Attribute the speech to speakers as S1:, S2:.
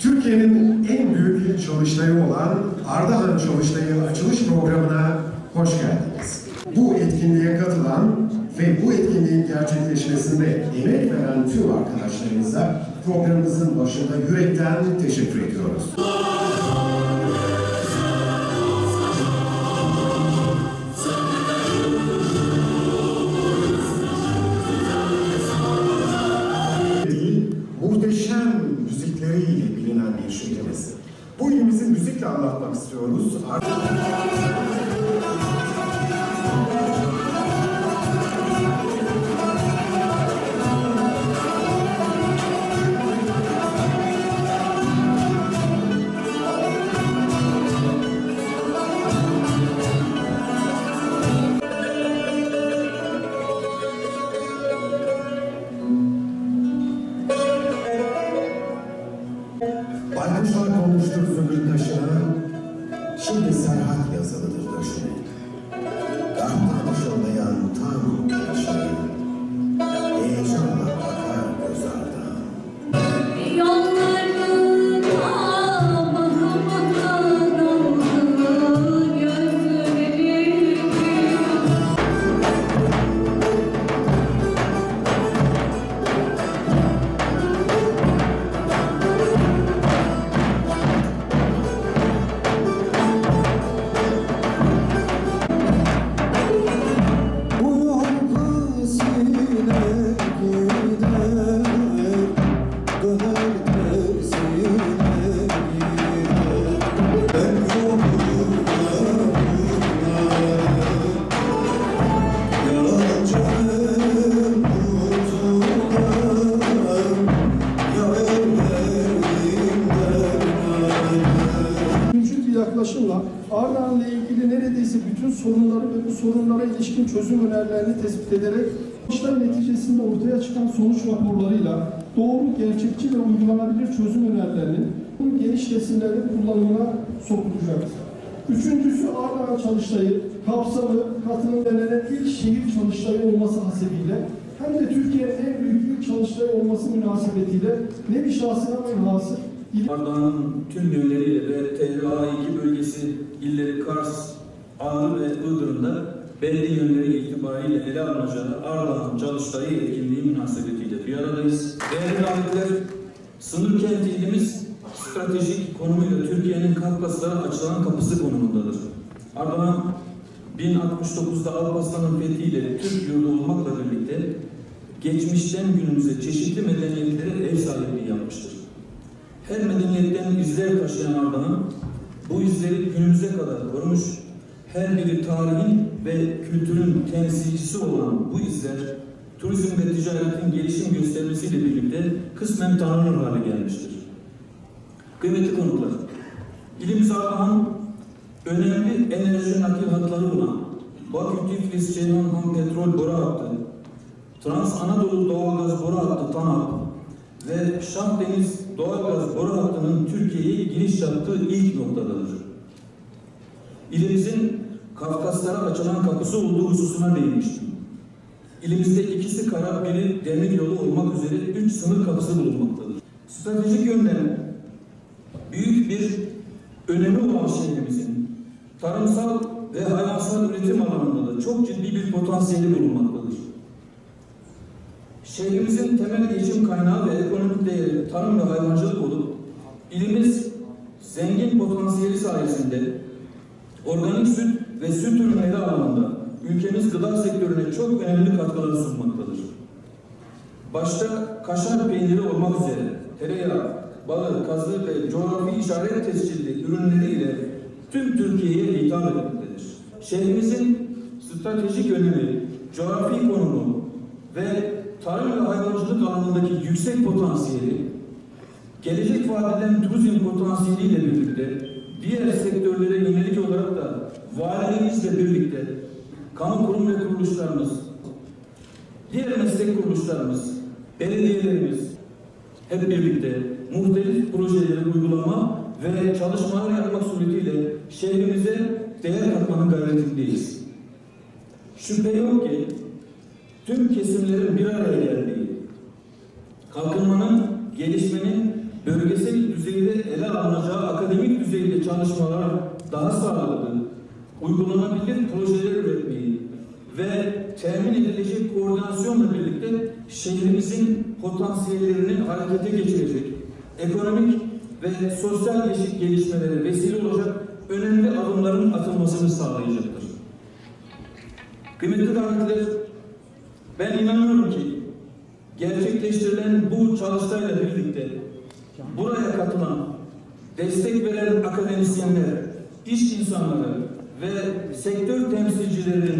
S1: Türkiye'nin en büyük çalıştayı olan Ardahan Çalıştayı açılış programına hoş geldiniz. Bu etkinliğe katılan ve bu etkinliğin gerçekleşmesinde emek veren tüm arkadaşlarımıza programımızın başında yürekten teşekkür ediyoruz. Müzikle anlatmak istiyoruz. Baykuşlar
S2: yaklaşımla Ardahan'la ilgili neredeyse bütün sorunları ve bu sorunlara ilişkin çözüm önerilerini tespit ederek işler neticesinde ortaya çıkan sonuç raporlarıyla doğru, gerçekçi ve uygulanabilir çözüm önerilerinin bu geniş kesimlerin kullanımına sokulacaktır. Üçüncüsü Ardahan Çalıştayı kapsamı katılımlarının ilk şehir çalıştayı olması hasebiyle hem de Türkiye'nin en büyük ilk çalıştayı olması münasebetiyle ne bir şahsına münhasır,
S3: Ardahan'ın tüm yönleriyle ve TRA2 bölgesi illeri Kars, Ağrı ve Iğdır'ın da belli yönleri itibariyle ele alınacağı Ardahan Çalıştayı etkinliği münasebetiyle bir aradayız. Değerli davetler, sınır kent ilimiz stratejik konumuyla Türkiye'nin Kafkaslara açılan kapısı konumundadır. Ardahan 1069'da Alparslan'ın fethiyle Türk yurdu olmakla birlikte geçmişten günümüze çeşitli medeniyetlere ev sahipliği yapmıştır. Her medeniyetten izler taşıyan Ardahan, bu izleri günümüze kadar korumuş, her biri tarihin ve kültürün temsilcisi olan bu izler, turizm ve ticaretin gelişim göstermesiyle birlikte kısmen tanınır hale gelmiştir. Kıymetli konuklar, ilimiz Ardahan, önemli enerji nakil hatları olan Bakü Tiflis Ceyhan Petrol Boru Hattı, Trans Anadolu Doğalgaz Boru Hattı TANAP ve Şahdeniz Doğalgaz Boru Hattı'nın Türkiye'ye giriş yaptığı ilk noktadadır. İlimizin Kafkaslara açılan kapısı olduğu hususuna değinmiştim. İlimizde ikisi kara, biri demir yolu olmak üzere üç sınır kapısı bulunmaktadır. Stratejik yönden büyük bir önemi olan şehrimizin tarımsal ve hayvansal üretim alanında da çok ciddi bir potansiyeli bulunmaktadır. Şehrimizin temel geçim kaynağı ve ekonomik değeri tarım ve hayvancılık olup ilimiz zengin potansiyeli sayesinde organik süt ve süt ürünleri alanında ülkemiz gıda sektörüne çok önemli katkılar sunmaktadır. Başta kaşar peyniri olmak üzere tereyağı, balı, kazı ve coğrafi işaret tescilli ürünleriyle tüm Türkiye'ye hitap etmektedir. Şehrimizin stratejik önemi, coğrafi konumu ve tarım ve hayvancılık alanındaki yüksek potansiyeli, gelecek vaat turizm potansiyeliyle birlikte diğer sektörlere yönelik olarak da valiliğimizle birlikte kamu kurum ve kuruluşlarımız, diğer meslek kuruluşlarımız, belediyelerimiz hep birlikte muhtelif projeleri uygulama ve çalışmalar yapmak suretiyle şehrimize değer katmanın gayretindeyiz. Şüphe yok ki tüm kesimlerin bir araya geldiği, kalkınmanın, gelişmenin bölgesel düzeyde ele alınacağı akademik düzeyde çalışmalar daha sağlıklı, uygulanabilir projeler üretmeyi ve temin edilecek koordinasyonla birlikte şehrimizin potansiyellerini harekete geçirecek, ekonomik ve sosyal gelişmelere vesile olacak önemli adımların atılmasını sağlayacaktır. Kıymetli davetliler, ben inanıyorum ki gerçekleştirilen bu çalıştayla birlikte buraya katılan, destek veren akademisyenler, iş insanları ve sektör temsilcilerinin